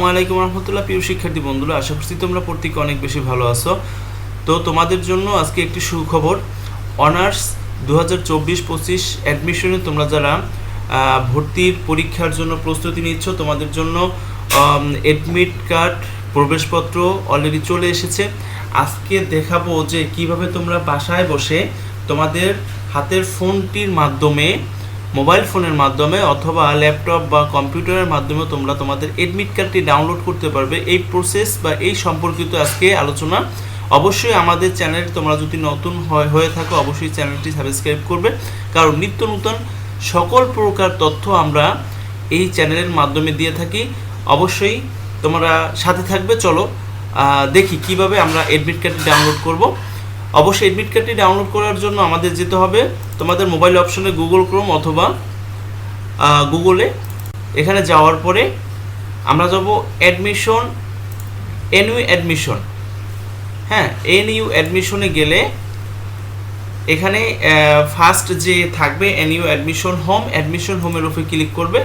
আসসালামু আলাইকুম রহমতুল্লাহ, প্রিয় শিক্ষার্থী বন্ধুরা, আশা করছি তোমরা প্রত্যেকে অনেক বেশি ভালো আছো। তো তোমাদের জন্য আজকে একটি সুখবর, অনার্স দু হাজার চব্বিশ পঁচিশ অ্যাডমিশনে তোমরা যারা ভর্তির পরীক্ষার জন্য প্রস্তুতি নিচ্ছ, তোমাদের জন্য অ্যাডমিট কার্ড প্রবেশপত্র অলরেডি চলে এসেছে। আজকে দেখাবো যে কীভাবে তোমরা বাসায় বসে তোমাদের হাতের ফোনটির মাধ্যমে মোবাইল ফোনের মাধ্যমে অথবা ল্যাপটপ বা কম্পিউটারের মাধ্যমে তোমরা তোমাদের এডমিট কার্ডটি ডাউনলোড করতে পারবে। এই প্রসেস বা এই সম্পর্কিত আজকে আলোচনা। অবশ্যই আমাদের চ্যানেল তোমরা যদি নতুন হয়, হয়ে থাকো, অবশ্যই চ্যানেলটি সাবস্ক্রাইব করবে। কারণ নিত্য নতুন সকল প্রকার তথ্য আমরা এই চ্যানেলের মাধ্যমে দিয়ে থাকি। অবশ্যই তোমরা সাথে থাকবে। চলো দেখি কীভাবে আমরা এডমিট কার্ডটি ডাউনলোড করব। অবশ্যই এডমিট কার্ডটি ডাউনলোড করার জন্য আমাদের যেতে হবে। তোমাদের মোবাইল অপশনে গুগল ক্রোম অথবা গুগলে এখানে যাওয়ার পরে আমরা যাব অ্যাডমিশন এনইউ অ্যাডমিশন হ্যাঁ এনইউ অ্যাডমিশনে গেলে এখানে ফার্স্ট যে থাকবে এনইউ অ্যাডমিশন হোম অ্যাডমিশন হোমের উপরে ক্লিক করবে।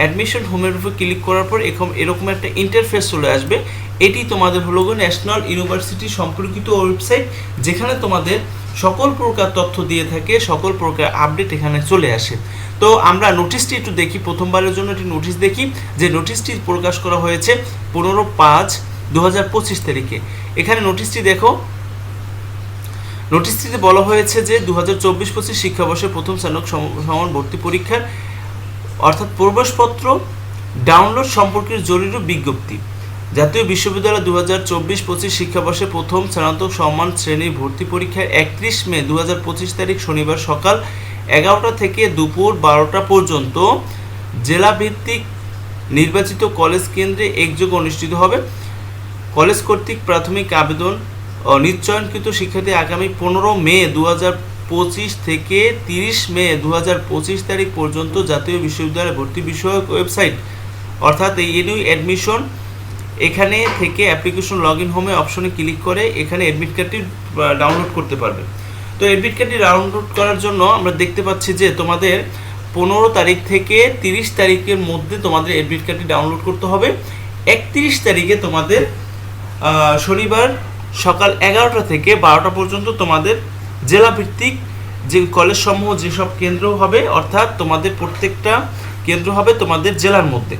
অ্যাডমিশন হোমের উপরে ক্লিক করার পর এরকম এরকম একটা ইন্টারফেস চলে আসবে। এটি তোমাদের হলো ন্যাশনাল ইউনিভার্সিটি সম্পর্কিত ওয়েবসাইট যেখানে তোমাদের সকল প্রকার তথ্য দিয়ে থাকে, সকল প্রকার আপডেট এখানে চলে আসে। তো আমরা নোটিশটি একটু দেখি, প্রথমবারের জন্য একটি নোটিশ দেখি, যে নোটিশটি প্রকাশ করা হয়েছে পনেরো পাঁচ দু তারিখে। এখানে নোটিশটি দেখো নোটিশটিতে বলা হয়েছে যে দু হাজার চব্বিশ পঁচিশ শিক্ষাবর্ষে প্রথম স্নাতক সম- সমান ভর্তি পরীক্ষার অর্থাৎ প্রবেশপত্র ডাউনলোড সম্পর্কিত জরুরি বিজ্ঞপ্তি। জাতীয় বিশ্ববিদ্যালয় দু হাজার চব্বিশ পঁচিশ শিক্ষাবর্ষে প্রথম স্নাতক সম্মান শ্রেণির ভর্তি পরীক্ষার একত্রিশ মে দু হাজার পঁচিশ তারিখ শনিবার সকাল এগারোটা থেকে দুপুর বারোটা পর্যন্ত জেলাভিত্তিক নির্বাচিত কলেজ কেন্দ্রে একযোগে অনুষ্ঠিত হবে। কলেজ কর্তৃক প্রাথমিক আবেদন নিশ্চয়নকৃত শিক্ষার্থী আগামী পনেরো মে দু হাজার পঁচিশ থেকে তিরিশ মে দু হাজার পঁচিশ তারিখ পর্যন্ত জাতীয় বিশ্ববিদ্যালয় ভর্তি বিষয়ক ওয়েবসাইট, অর্থাৎ এই এডু অ্যাডমিশন এখানে থেকে অ্যাপ্লিকেশন লগ ইন হোমে অপশনে ক্লিক করে এখানে অ্যাডমিট কার্ডটি ডাউনলোড করতে পারবে। তো অ্যাডমিট কার্ডটি ডাউনলোড করার জন্য আমরা দেখতে পাচ্ছি যে তোমাদের পনেরো তারিখ থেকে তিরিশ তারিখের মধ্যে তোমাদের অ্যাডমিট কার্ডটি ডাউনলোড করতে হবে। একত্রিশ তারিখে তোমাদের শনিবার সকাল এগারোটা থেকে বারোটা পর্যন্ত তোমাদের জেলাভিত্তিক যে কলেজ সমূহ যেসব কেন্দ্র হবে, অর্থাৎ তোমাদের প্রত্যেকটা কেন্দ্র হবে তোমাদের জেলার মধ্যে।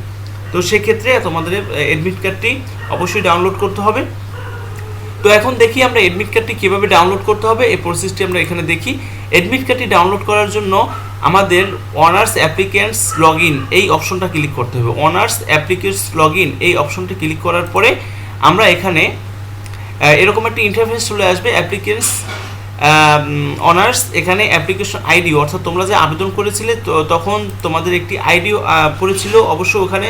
তো সেক্ষেত্রে তোমাদের অ্যাডমিট কার্ডটি অবশ্যই ডাউনলোড করতে হবে। তো এখন দেখি আমরা অ্যাডমিট কার্ডটি কীভাবে ডাউনলোড করতে হবে। এই প্রসেসটি আমরা এখানে দেখি। অ্যাডমিট কার্ডটি ডাউনলোড করার জন্য আমাদের অনার্স অ্যাপ্লিকেন্টস লগ এই অপশনটা ক্লিক করতে হবে। অনার্স অ্যাপ্লিকেন্টস লগ এই অপশনটি ক্লিক করার পরে আমরা এখানে এরকম একটা ইন্টারফেস চলে আসবে। অ্যাপ্লিকেন্টস অনার্স এখানে অ্যাপ্লিকেশন আইডি অর্থাৎ তোমরা যে আবেদন করেছিলে তখন তোমাদের একটি আইডিও পড়েছিল। অবশ্য ওখানে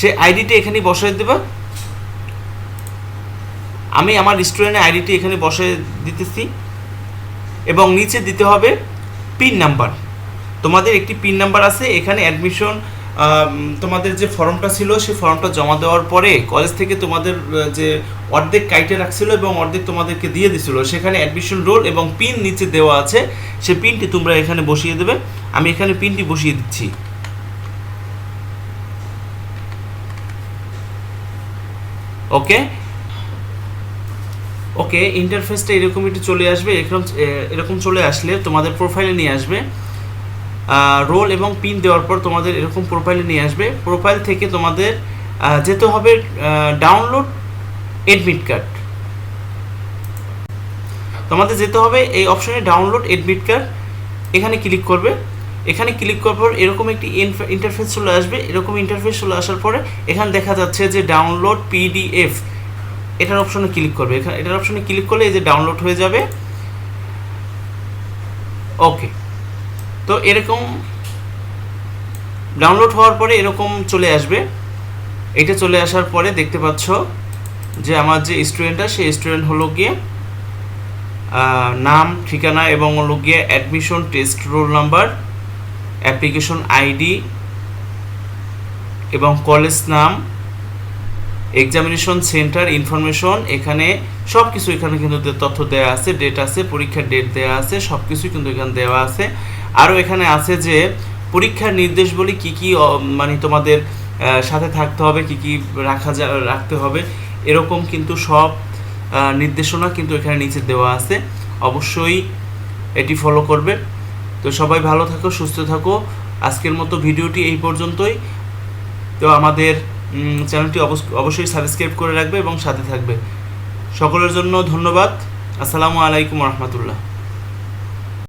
সে আইডিটি এখানে বসাই দেবা। আমি আমার স্টুডেন্টের আইডিটি এখানে বসে দিতেছি। এবং নিচে দিতে হবে পিন নাম্বার তোমাদের একটি পিন নাম্বার আছে। এখানে অ্যাডমিশন তোমাদের যে ফর্মটা ছিল, সেই ফর্মটা জমা দেওয়ার পরে কলেজ থেকে তোমাদের যে অর্ধেক কাইটে রাখছিল এবং অর্ধেক তোমাদেরকে দিয়ে দিছিল, সেখানে অ্যাডমিশন রোল এবং পিন নিচে দেওয়া আছে। সেই পিনটি তোমরা এখানে বসিয়ে দেবে। আমি এখানে পিনটি বসিয়ে দিচ্ছি। ওকে ওকে ইন্টারফেসটা এরকম একটু চলে আসবে। এরকম এরকম চলে আসলে তোমাদের প্রোফাইলে নিয়ে আসবে। রোল এবং পিন দেওয়ার পর তোমাদের এরকম প্রোফাইলে নিয়ে আসবে। প্রোফাইল থেকে তোমাদের যেতে হবে ডাউনলোড এডমিট কার্ড তোমাদের যেতে হবে এই অপশনে ডাউনলোড এডমিট কার্ড এখানে ক্লিক করবে। এখানে ক্লিক করার পর এরকম একটি ইন্টারফেস চলে আসবে। এরকম ইন্টারফেস চলে আসার পরে এখানে দেখা যাচ্ছে যে ডাউনলোড পিডিএফ এটার অপশনে ক্লিক করবে। এখানে এটার অপশনে ক্লিক করলে এই যে ডাউনলোড হয়ে যাবে। ওকে তো এরকম ডাউনলোড হওয়ার পরে এরকম চলে আসবে। এটা চলে আসার পরে দেখতে পাচ্ছ যে আমার যে স্টুডেন্টটা সেই স্টুডেন্ট হলো গিয়ে নাম, ঠিকানা এবং হলো গিয়ে admission test roll number application ID এবং কলেজ নাম এক্সামিনেশন সেন্টার ইনফরমেশন এখানে সব কিছু এখানে কিন্তু তথ্য দেওয়া আছে ডেট আছে, পরীক্ষার ডেট দেওয়া আছে সব কিছুই কিন্তু এখানে দেওয়া আছে। আরও এখানে আছে যে, পরীক্ষার নির্দেশ বলি কী কী মানে তোমাদের সাথে থাকতে হবে, কি কি রাখা যা, রাখতে হবে, এরকম কিন্তু সব নির্দেশনা কিন্তু এখানে নিচে দেওয়া আছে। অবশ্যই এটি ফলো করবে। তো সবাই ভালো থাকো, সুস্থ থাকো। আজকের মতো ভিডিওটি এই পর্যন্তই। তো আমাদের চ্যানেলটি অবশ্যই সাবস্ক্রাইব করে রাখবে এবং সাথে থাকবে। সকলের জন্য ধন্যবাদ। আসসালামু আলাইকুম রহমতুল্লাহ।